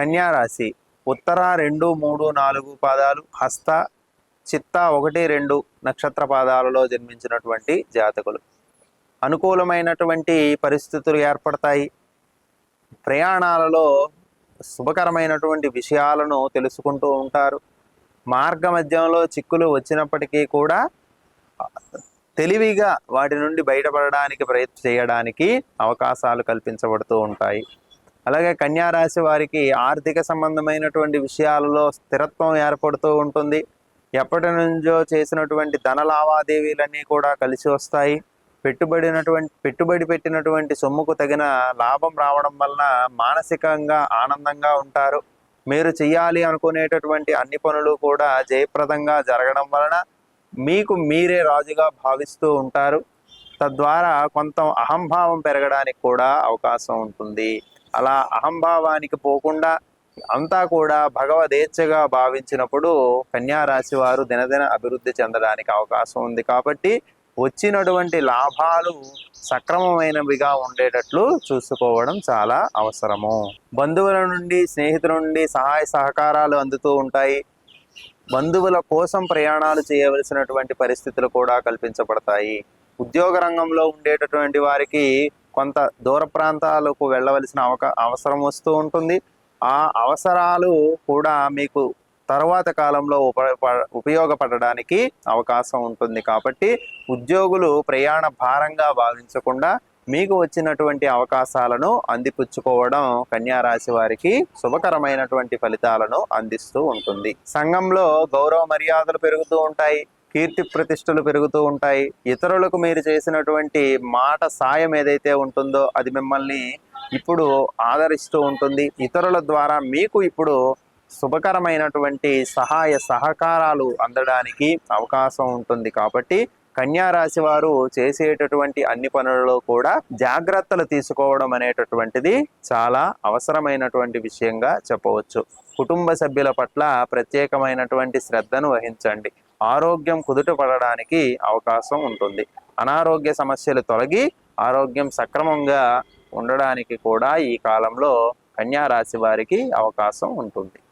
కన్యారాశి ఉత్తర రెండు మూడు నాలుగు పాదాలు. హస్త చిత్త ఒకటి రెండు నక్షత్ర పాదాలలో జన్మించినటువంటి జాతకులు. అనుకూలమైనటువంటి పరిస్థితులు ఏర్పడతాయి. ప్రయాణాలలో శుభకరమైనటువంటి విషయాలను తెలుసుకుంటూ ఉంటారు. మార్గ మధ్యంలో చిక్కులు వచ్చినప్పటికీ కూడా తెలివిగా వాటి నుండి బయటపడడానికి ప్రయత్నం చేయడానికి అవకాశాలు కల్పించబడుతూ ఉంటాయి. అలాగే కన్యా రాశి వారికి ఆర్థిక సంబంధమైనటువంటి విషయాలలో స్థిరత్వం ఏర్పడుతూ ఉంటుంది. ఎప్పటి నుంచో చేసినటువంటి ధన లావాదేవీలన్నీ కూడా కలిసి వస్తాయి. పెట్టుబడినటువంటి పెట్టుబడి పెట్టినటువంటి సొమ్ముకు తగిన లాభం రావడం వలన మానసికంగా ఆనందంగా ఉంటారు. మీరు చేయాలి అనుకునేటటువంటి అన్ని పనులు కూడా జయప్రదంగా జరగడం వలన మీకు మీరే రాజుగా భావిస్తూ ఉంటారు. తద్వారా కొంత అహంభావం పెరగడానికి కూడా అవకాశం ఉంటుంది. అలా అహంభావానికి పోకుండా అంతా కూడా భగవదేచ్ఛగా భావించినప్పుడు కన్యారాశి వారు దినదిన అభివృద్ధి చెందడానికి అవకాశం ఉంది కాబట్టి వచ్చినటువంటి లాభాలు సక్రమమైనవిగా ఉండేటట్లు చూసుకోవడం చాలా అవసరము. బంధువుల నుండి స్నేహితుల నుండి సహాయ సహకారాలు అందుతూ ఉంటాయి. బంధువుల కోసం ప్రయాణాలు చేయవలసినటువంటి పరిస్థితులు కూడా కల్పించబడతాయి. ఉద్యోగ రంగంలో ఉండేటటువంటి వారికి కొంత దూర ప్రాంతాలకు వెళ్ళవలసిన అవక అవసరం వస్తూ ఉంటుంది. ఆ అవసరాలు కూడా మీకు తరువాత కాలంలో ఉప ఉపయోగపడడానికి అవకాశం ఉంటుంది. కాబట్టి ఉద్యోగులు ప్రయాణ భారంగా భావించకుండా మీకు వచ్చినటువంటి అవకాశాలను అందిపుచ్చుకోవడం కన్యా రాశి వారికి శుభకరమైనటువంటి ఫలితాలను అందిస్తూ ఉంటుంది. సంఘంలో గౌరవ మర్యాదలు పెరుగుతూ ఉంటాయి. కీర్తి ప్రతిష్టలు పెరుగుతూ ఉంటాయి. ఇతరులకు మీరు చేసినటువంటి మాట సాయం ఏదైతే ఉంటుందో అది మిమ్మల్ని ఇప్పుడు ఆదరిస్తూ ఉంటుంది. ఇతరుల ద్వారా మీకు ఇప్పుడు శుభకరమైనటువంటి సహాయ సహకారాలు అందడానికి అవకాశం ఉంటుంది. కాబట్టి కన్యారాశి వారు చేసేటటువంటి అన్ని పనులలో కూడా జాగ్రత్తలు తీసుకోవడం అనేటటువంటిది చాలా అవసరమైనటువంటి విషయంగా చెప్పవచ్చు. కుటుంబ సభ్యుల పట్ల ప్రత్యేకమైనటువంటి శ్రద్ధను వహించండి. ఆరోగ్యం కుదుట పడడానికి అవకాశం ఉంటుంది. అనారోగ్య సమస్యలు తొలగి ఆరోగ్యం సక్రమంగా ఉండడానికి కూడా ఈ కాలంలో కన్యా రాశి వారికి అవకాశం ఉంటుంది.